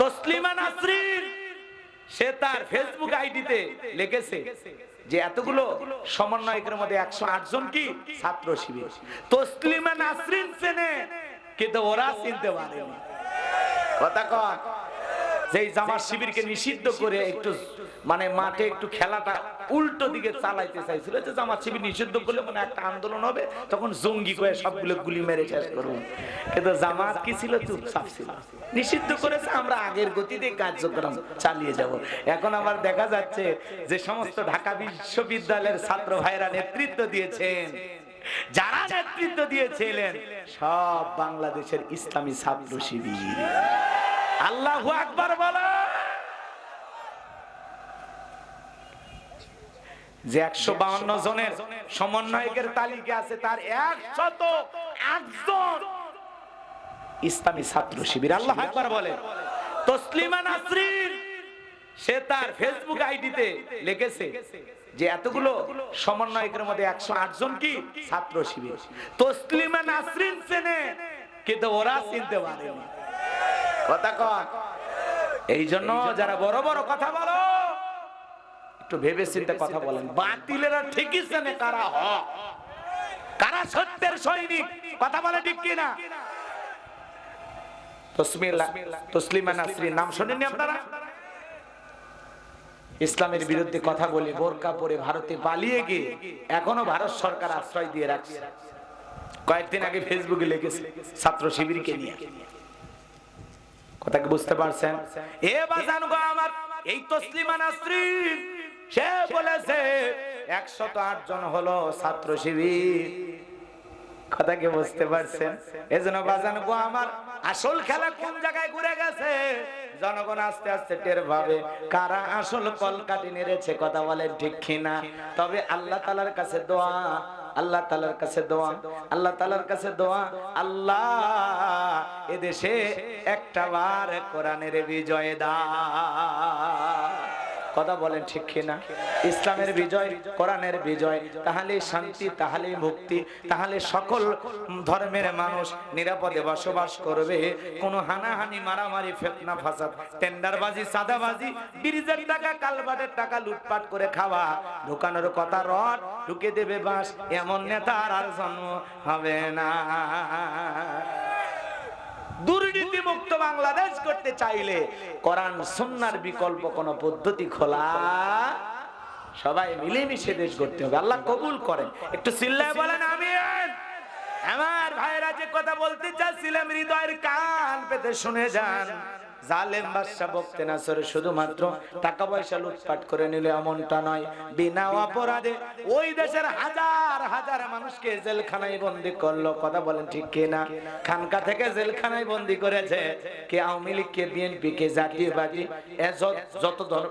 তসলিমা নাসরিন, সে তার ফেসবুক আইডিতে লিখেছে যে এতগুলো সমন্বয়কের মধ্যে একশো আট জন কি ছাত্র শিবির। তসলিমা নাসরিন চেনে, কিন্তু ওরা চিনতে পারেনি। কথা কন। যেই জামাত শিবিরকে নিষিদ্ধ করে একটু মানে মাঠে একটু খেলাটা উল্টো দিকে চালাইতে চাইছিল, যে জামাত শিবির নিষিদ্ধ করলে মানে একটা আন্দোলন হবে, তখন জঙ্গি করে সবগুলো গুলি মেরে শেষ করব। কিন্তু জামাত কি ছিল? চুপচাপ ছিল। নিষিদ্ধ করেছে, আমরা আগের গতিতে কার্যক্রম চালিয়ে যাব। এখন আবার দেখা যাচ্ছে যে সমস্ত ঢাকা বিশ্ববিদ্যালয়ের ছাত্র ভাইরা নেতৃত্ব দিয়েছেন। যারা নেতৃত্ব দিয়েছিলেন, সব বাংলাদেশের ইসলামী ছাত্র শিবির। আল্লাহু আকবার বলো। যে একশো বাউন্ন জনের সমন্বয়কের তালিকা আছে, তার একশত আটজন ইসলামী ছাত্র শিবির। আল্লাহ আকবার বলে। তসলিমা নাসরিন, সে তার ফেসবুক আইডিতে লিখেছে যে এতগুলো সমন্বয়কের মধ্যে একশো আট জন কি ছাত্র শিবির। তসলিমা নাসরিন চেনে, কিন্তু ওরা চিনতে পারেনি। এই জন্য যারা বড় বড় কথা বলো, একটু ভেবে চিন্তে কথা বলেন। বাতিলেরা ঠিকই জানে কারা কারা সত্যের সৈনিক? কথা বলে ঠিক কিনা? তসলিমা নাম শোনেননি আপনারা? ইসলামের বিরুদ্ধে কথা বলে বোরকা পরে ভারতে পালিয়ে গিয়ে এখনও ভারত সরকার আশ্রয় দিয়ে রাখছে। কয়েকদিন আগে ফেসবুকে লিখেছে ছাত্র শিবিরকে নিয়ে। কথা কি বুঝতে পারছেন? এ বাজান গো আমার এই তসলিমা নাসরিন সে বলেছে একশত আট জন হলো ছাত্র শিবির। কথা কি বুঝতে পারছেন? এজন্য বাজান গো আমার আসল খেলা কোন জায়গায় ঘুরে গেছে? জনগণ আস্তে আস্তে টের পাবে। কারা আসল কলকাটি নেড়েছে কথা বলেন ঠিক কিনা? তবে আল্লাহ তালার কাছে দোয়া আল্লাহ তালার কাছে দোয়া, আল্লাহ তালার কাছে দোয়া, আল্লাহ এদেশে একটা বার কোরআনের বিজয় দা কথা বলেন ঠিক কিনা? ইসলামের বিজয়, কোরআনের বিজয়, তাহলে শান্তি, তাহলে মুক্তি, তাহলে সকল ধর্মের মানুষ নিরাপদে বসবাস করবে। কোনো হানাহানি, মারামারি, ফেতনা, ফাসাদ, টেন্ডারবাজি, সাদাবাজি, ব্রিজের টাকা, কালবাটের টাকা লুটপাট করে খাওয়া, ঢুকানোর কথা রড ঢুকে দেবে বাস, এমন নেতার আর জন্ম হবে না। মুক্ত বাংলাদেশ করতে চাইলে কোরআন সন্ন্যার বিকল্প কোন পদ্ধতি খোলা? সবাই মিলেমিশে দেশ করতে হবে। আল্লাহ কবুল করেন। একটু চিল্লায় বলেন আমি আমার ভাইরা যে কথা বলতে চাচ্ছিলাম হৃদয়ের কান পেতে শুনে যান। জালেম বাদশা বকতে না সরে শুধুমাত্র টাকা পয়সা লুটপাট করে নিলে এমনটা নয়। বিনা অপরাধে ওই দেশের হাজার হাজার মানুষকে জেলখানায় বন্দি করল। কথা বলেন ঠিক কিনা? খানকা থেকে জেলখানায় বন্দি করেছে। কে আওয়ামী লীগ, কে বিএনপি, কে জাতীয়বাদী এজ যত দল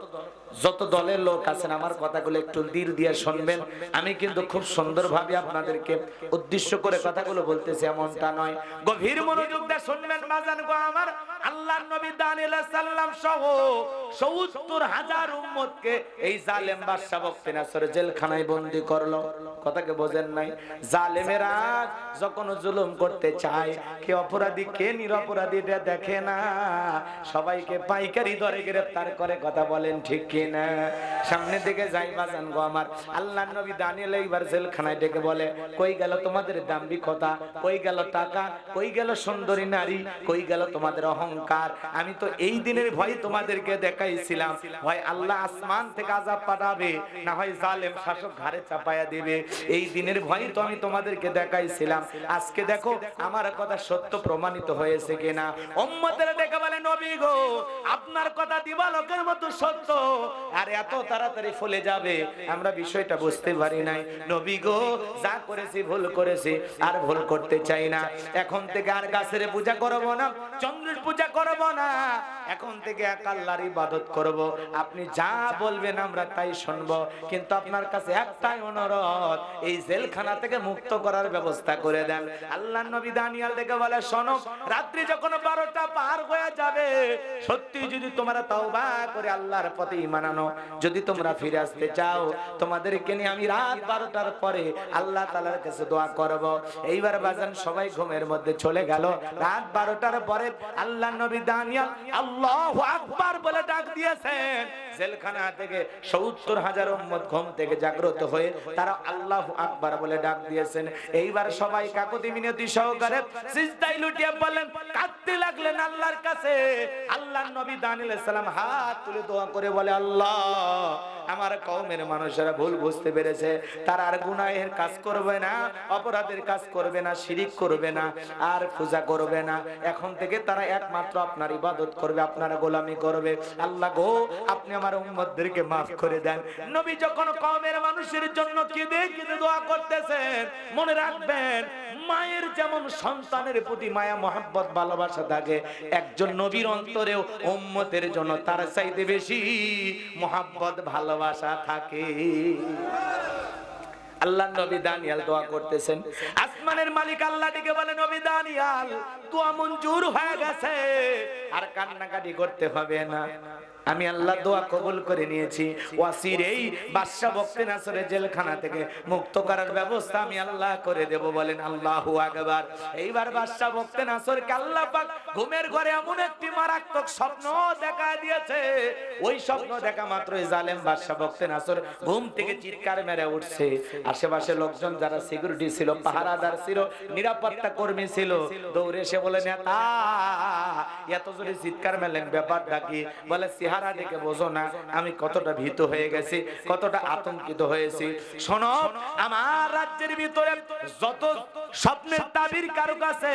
যত দলের লোক আছেন, আমার কথাগুলো একটু দীর দিয়ে শুনবেন। আমি কিন্তু খুব সুন্দরভাবে আপনাদেরকে উদ্দেশ্য করে কথাগুলো বলতেছি, এমনটা নয়। গভীর মনোযোগ দিয়ে শুনবেন, বাজান গো আমার। আল্লাহ নবী দানিয়েল সাল্লাম সহ সত্তর হাজার উম্মতকে এই জালেম বাদশা বক্তিনাসরে জেলখানায় বন্দি করল। কথাকে বোঝেন নাই? জালেমেরা যখন জুলুম করতে চায়, কে অপরাধী, কে নিরপরাধী দেখে না। সবাইকে পাইকারি দরে গ্রেফতার করে, কথা বলেন ঠিক কিনা সামনে দিকে যাই বাজান গো আমার। আল্লাহ নবী দানিয়েল এইবার জেলখানায় ডেকে বলে, কই গেল তোমাদের দাম্ভিকতা? কই গেল টাকা? কই গেল সুন্দরী নারী? কই গেল তোমাদের অহংকার? আমি তো এই দিনের ভয় তোমাদেরকে দেখাইছিলাম। হয় আল্লাহ আসমান থেকে আজাব পাঠাবে, না হয় জালেম শাসক ঘাড়ে চাপায়া দিবে। এই দিনের ভয় তো আমি তোমাদেরকে দেখাইছিলাম। আজকে দেখো আমার কথা সত্য প্রমাণিত হয়েছে কিনা। উম্মতের ডেকে বলে, নবী গো, আপনার কথা দিবালকের মতো সত্য। আর এত তাড়াতাড়ি ফলে যাবে, আমরা বিষয়টা বুঝতে পারি নাই। নবী গো, যা করেছি ভুল করেছি, আর ভুল করতে চাই না। এখন থেকে আর গাছের পূজা করব না, চন্দ্রের পূজা করব না। এখন থেকে এক আল্লাহর ইবাদত করব। আপনি যা বলবেন আমরা তাই শুনব। কিন্তু আপনার কাছে একটাই অনুরোধ, এই জেলখানা থেকে মুক্ত করার ব্যবস্থা করে দেন। আল্লাহ নবী দানিয়াল দেখে বলে, শোনো, রাত্রি যখন বারোটা পার হয়ে যাবে, সত্যি যদি তোমরা তওবা করে আল্লাহর পথে ঈমান আনো যদি তোমরা ফিরে আসতে চাও তোমাদেরকে নিয়ে আমি রাত বারোটার পরে আল্লাহ তালার কাছে দোয়া করব। এইবার বাজান সবাই ঘুমের মধ্যে চলে গেল। রাত বারোটার পরে আল্লাহ নবী দানিয়াল আল্লাহ আল্লাহ আকবার বলে ডাক দিয়েছেন। জেলখানা থেকে সত্তর হাজার উম্মত ঘুম থেকে জাগ্রত হয়ে তারা আল্লাহ আকবার বলে ডাক দিয়েছেন। এইবার সবাই কাকতি মিনতি সহকারে সিজদায় লুটিয়ে বললেন কাঁদতে লাগলেন আল্লাহর কাছে। আল্লাহর নবী দানিল সালাম হাত তুলে দোয়া করে বলে, আল্লাহ, আমার কওমের মানুষেরা ভুল বুঝতে পেরেছে। তারা আর গুনাহের কাজ করবে না, অপরাধের কাজ করবে না, শিরিক করবে না, আর পূজা করবে না। এখন থেকে তারা একমাত্র আপনার ইবাদত করবে, আপনার গোলামি করবে। আল্লাহ গো, আপনি আমার উম্মতদেরকে মাফ করে দেন। নবী যখন কওমের মানুষের জন্য কেঁদে কেঁদে দোয়া করতেছেন, মনে রাখবেন, মায়ের যেমন সন্তানের প্রতি মায়া, মহাব্বত, ভালোবাসা থাকে, একজন নবীর অন্তরেও উম্মতের জন্য তার চাইতে বেশি মহাব্বত, ভালোবাসা থাকে। আল্লাহ নবী দানিয়াল দোয়া করতেছেন। আসমানের মালিক আল্লাহ ডেকে বলে, নবী দানিয়াল, দোয়া মঞ্জুর হয়ে গেছে, আর কান্নাকাটি করতে হবে না। আমি আল্লাহ দোয়া কবুল করে নিয়েছি। ওয়াসির এই বাদশা বক্তে নাসরে জেলখানা থেকে মুক্ত করার ব্যবস্থা আমি আল্লাহ করে দেব বলেন আল্লাহু আকবার। এইবার বাদশা বক্তে নাসরকে আল্লাহ পাক ঘুমের ঘরে এমন একটি মারাত্মক স্বপ্ন দেখা দিয়েছে। ওই স্বপ্ন দেখা মাত্রই জালেম বাদশা বক্তে নাসর ঘুম থেকে চিৎকার মেরে উঠছে। আশেপাশে লোকজন যারা সিকিউরিটি ছিল, পাহারাদার ছিল, নিরাপত্তা কর্মী ছিল, দৌড়ে এসে বলে, নেতা, এত জোরে চিৎকার মেলেন ব্যাপারটা কি? বলে চেহারা দেখে বোঝো না, আমি কতটা ভীত হয়ে গেছি, কতটা আতঙ্কিত হয়েছি। শোনো, আমার রাজ্যের ভিতরে যত স্বপ্নের তাবির কারও কাছে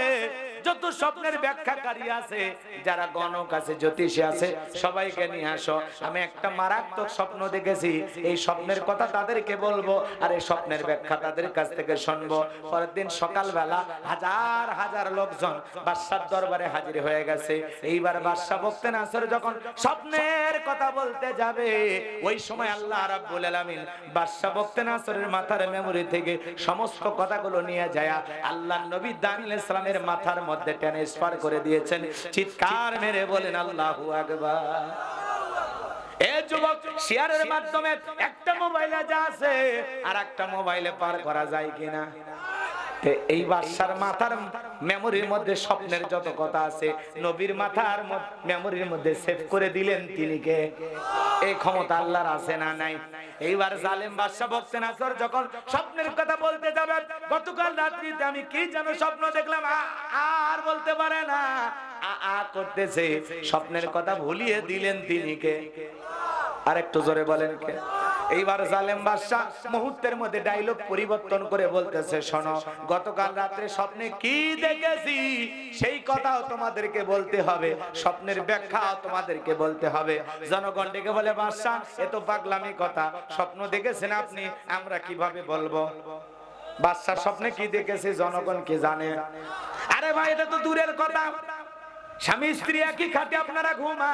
যত স্বপ্নের ব্যাখ্যাকারী আছে যারা গণক আছে জ্যোতিষী আছে সবাইকে নিয়ে আসো। আমি একটা মারাত্মক স্বপ্ন দেখেছি এই স্বপ্নের কথা তাদেরকে বলব আর এই স্বপ্নের ব্যাখ্যা তাদের কাছ থেকে শুনব। পরের দিন সকালবেলা হাজার হাজার লোকজন বাদশার দরবারে হাজির হয়ে গেছে। এইবার বাদশা বলতে নাসর যখন স্বপ্নের কথা বলতে যাবে ওই সময় আল্লাহ রাব্বুল আলামিন বাদশা বলতে নাসরের মাথার মেমরি থেকে সমস্ত কথাগুলো নিয়ে যায় আল্লাহ নবী দানিল ইসলামের মাথার মধ্যে ট্রান্সফার করে দিয়েছেন, চিৎকার মেরে বলেন, আল্লাহু আকবার। যুবক, শেয়ারের মাধ্যমে একটা মোবাইলে যা আছে আর একটা মোবাইলে পার করা যায় কিনা? এই বাদশার মাথার মেমোরির মধ্যে স্বপ্নের যত কথা আছে, নবীর মাথার মেমোরির মধ্যে সেভ করে দিলেন তিনি কে? এই ক্ষমতা আল্লাহর আছে না নাই? এইবার জালেম বাদশা বলছেন আসর যখন স্বপ্নের কথা বলতে যাবেন গতকাল রাত্রিতে আমি কি যেন স্বপ্ন দেখলাম আর বলতে পারে না, আ করতেছে। স্বপ্নের কথা ভুলিয়ে দিলেন তিনি কে? আর একটু জোরে বলেন কে? এইবার জালেম বাদশাহ মুহূর্তের মধ্যে ডায়লগ পরিবর্তন করে বলতেছে, শোনো, গতকাল রাত্রে স্বপ্নে কি দেখেছি? সেই কথাও তোমাদেরকে বলতে হবে, স্বপ্নের ব্যাখ্যাও তোমাদেরকে বলতে হবে। জনগণ ডেকে বলে, বাদশাহ, এ তো পাগলামি কথা, স্বপ্ন দেখেছেন আপনি, আমরা কীভাবে বলব? বাদশার স্বপ্নে কি দেখেছে জনগণ কি জানে? আরে ভাই, এটা তো দূরের কথা। স্বামী স্ত্রী একই খাটে আপনারা ঘুমা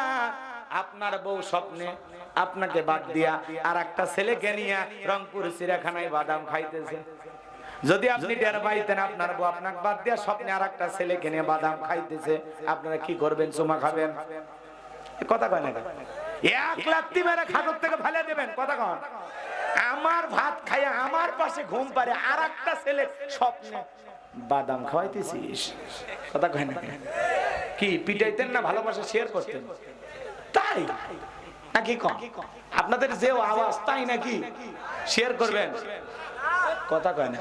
আপনার বউ স্বপ্নে আপনাকে বাদ দিয়া আর একটা ছেলেকে নিয়ে রংপুর চিড়িয়াখানায় বাদাম খাইতেছে। যদি আপনি টের পাইতেন আপনার বউ আপনাকে বাদ দিয়া স্বপ্নে আর একটা ছেলেকে নিয়ে বাদাম খাইতেছে আপনারা কি করবেন? চুমা খাবেন? কথা কয় না? এক লাত্তি মেরে খাটর থেকে ফেলে দেবেন কথা কন। আমার ভাত খাইয়া আমার পাশে ঘুম পারে আর একটা ছেলে স্বপ্নে বাদাম খাওয়াইতেছিস? কথা কয় না কি পিটাইতেন না ভালোবাসা শেয়ার করতেন? তাই? নাকি কম? আপনাদের যে আওয়াজ, তাই নাকি? শেয়ার করবেন। কথা কয় না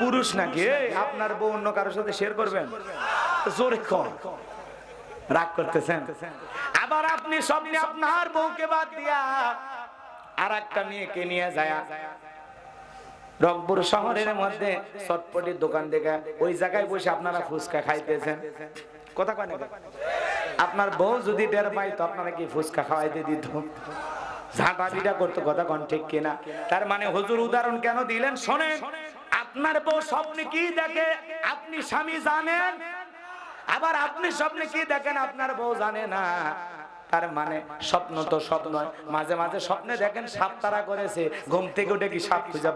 পুরুষ নাকি? আপনার বউ অন্য কারোর সাথে শেয়ার করবেন? জোরে কম। রাগ করতেছেন? আবার আপনি স্বপ্নে আপনার বউকে বাদ দিয়া আর একটা মেয়েকে নিয়ে যায়। রংপুর শহরের মধ্যে চটপটির দোকান থেকে ওই জায়গায় বসে আপনারা ফুচকা খাইতেছেন। কথা কয় না কেন? আপনার বউ যদি টের পাই তো আপনারা কি ফুচকা খাওয়াইতে দিত? ঝাঁটা পিটা করতো, কথা কন ঠিক কিনা? তার মানে হুজুর উদাহরণ কেন দিলেন? শোনেন, আপনার বউ স্বপ্নে কি দেখে? আপনি স্বামী জানেন? আবার আপনি স্বপ্নে কি দেখেন? আপনার বউ জানে না। তার মানে স্বপ্ন তো স্বপ্ন মাঝে মাঝে স্বপ্নে দেখেন সাপ তারা করেছে। ঘুম থেকে উঠে কি সাপ খুঁজে